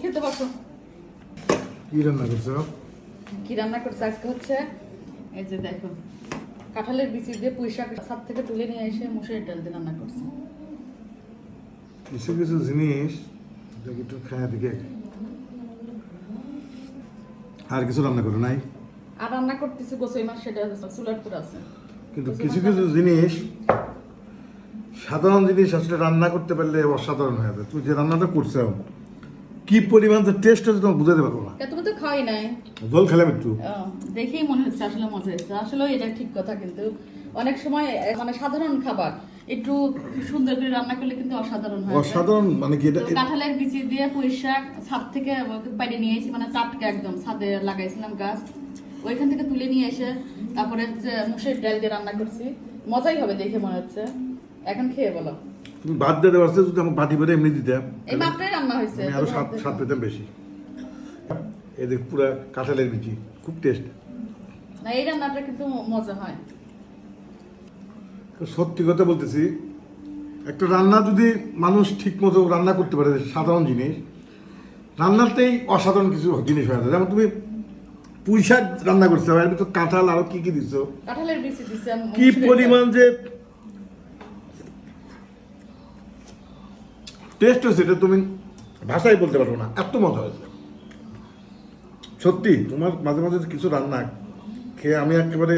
খেতে বসো। কি রান্না করছ? কি রান্না করছে আজকে হচ্ছে? এই যে দেখো কাঁঠালের বিচি দিয়ে পুঁই শাক ছাদ থেকে তুলে নিয়ে এসে মুসুরির ডাল দিয়ে রান্না করছে। কিছু কিছু জিনিস দেখি একটু খায় আর কিছু রান্না করো নাই? আর রান্না করতেছি গোসই মাছ সেটা চুলার পুরো আছে। কিন্তু কিছু কিছু জিনিস সাধারণ জিনিস আসলে রান্না করতে পারলে অসাধারণ হয়ে যাবে তুমি যে রান্নাটা করছ কি পরিমাণ তো টেস্ট হচ্ছে তোমার বুঝাতে পারব না। তুমি তো খাওয়াই নাই। জল খেলাম একটু। দেখেই মনে হচ্ছে আসলে মজা হয়েছে। আসলে এটা ঠিক কথা কিন্তু অনেক সময় মানে সাধারণ খাবার একটু সুন্দর করে রান্না করলে কিন্তু অসাধারণ হয়। অসাধারণ মানে কি এটা কাঁঠালের বিচি দিয়ে পুঁই শাক ছাদ থেকে বাইরে নিয়ে এসেছি মানে টাটকা একদম ছাদে লাগাইছিলাম গাছ। ওইখান থেকে তুলে নিয়ে এসে তারপরে হচ্ছে মুসের ডাল দিয়ে রান্না করছি। মজাই হবে দেখে মনে হচ্ছে। এখন খেয়ে বলো। তুমি ভাত দিতে পারছ যদি আমার বাটি ভরে এমনি দিতে এই মাত্রই রান্না হয়েছে। আমি আরও স্বাদ স্বাদ পেতাম বেশি। এদের পুরো কাঁঠালের বিচি খুব টেস্ট না এই রান্নাটা কিন্তু মজা হয়। সত্যি কথা বলতেছি একটা রান্না যদি মানুষ ঠিক মতো রান্না করতে পারে সাধারণ জিনিস রান্নাতেই অসাধারণ কিছু জিনিস হয় যেমন তুমি পুঁই শাক রান্না করছ এর ভিতর কাঁঠাল আরও কি কি দিছো? কাঁঠালের বিচি দিছি কি পরিমাণ যে টেস্ট হয়েছে এটা তুমি ভাষায় বলতে পারব না এত মজা হয়েছে। সত্যি তোমার মাঝে মাঝে কিছু রান্না খেয়ে আমি একেবারে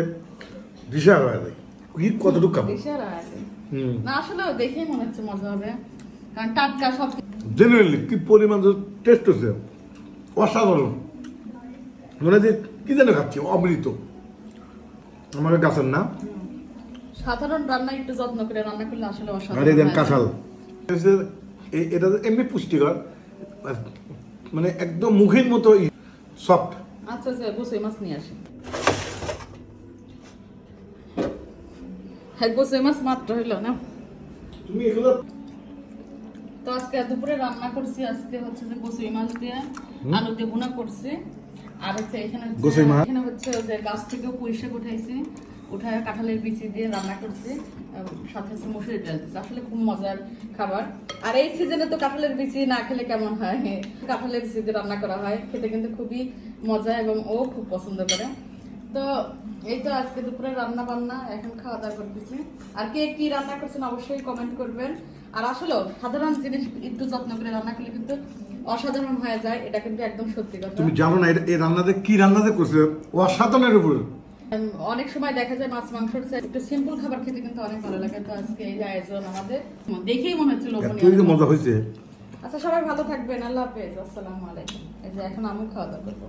দিশা হয়ে যাই। কি কতটুকু খাব? দেশে আর আছে। হুম। না আসলে দেখেই মনে হচ্ছে মজা হবে। কারণ টাটকা সব জেনারেলি কি পরিমাণ টেস্ট হচ্ছে অসাধারণ। মনে যে কি যেন খাচ্ছি অমৃত। আমাকে গাছের না সাধারণ রান্না একটু যত্ন করে রান্না করলে আসলে অসাধারণ। কাঁঠাল। এটা এমনি পুষ্টিকর। মানে একদম মুখের মতো সফট আচ্ছা আচ্ছা গোসই মাছ নিয়ে আসি। হ্যাঁ গোসই মাছ মাত্র হইল না। তুমি এগুলো তো আজকে দুপুরে রান্না করছি আজকে হচ্ছে যে গোসই মাছ দিয়ে আলু দিয়ে করছি। আর হচ্ছে এখানে হচ্ছে- এখানে হচ্ছে যে গাছ থেকে শাক উঠাইছি। উঠায় কাঁঠালের বিচি দিয়ে রান্না করছি সাথে হচ্ছে মুসুরির ডাল। দিচ্ছি আসলে খুব মজার খাবার। আর এই সিজনে তো কাঁঠালের বিচি না খেলে কেমন হয়? কাঁঠালের বিচি দিয়ে রান্না করা হয়। খেতে কিন্তু খুবই মজা এবং ও খুব পছন্দ করে। তো এই তো আজকে দুপুরে রান্না বান্না, এখন খাওয়া দাওয়া করতেছি। আর কে কি রান্না করছেন অবশ্যই কমেন্ট করবেন। আর আসলে সাধারণ জিনিস একটু যত্ন করে রান্না করলে কিন্তু অসাধারণ হয়ে যায়। এটা কিন্তু একদম সত্যি কথা। তুমি জানো না এই রান্নাতে কি রান্নাতে করছে? অসাধারণের উপর। অনেক সময় দেখা যায় মাছ মাংস একটু সিম্পল খাবার খেতে কিন্তু অনেক ভালো লাগে। তো আজকে এই আয়োজন আমাদের দেখেই মনে হচ্ছে লোভনীয় মজা হয়েছে। আচ্ছা সবাই ভালো থাকবেন। আল্লাহ হাফেজ। আসসালামু আলাইকুম। এই যে এখন আমি খাওয়া দাওয়া করব।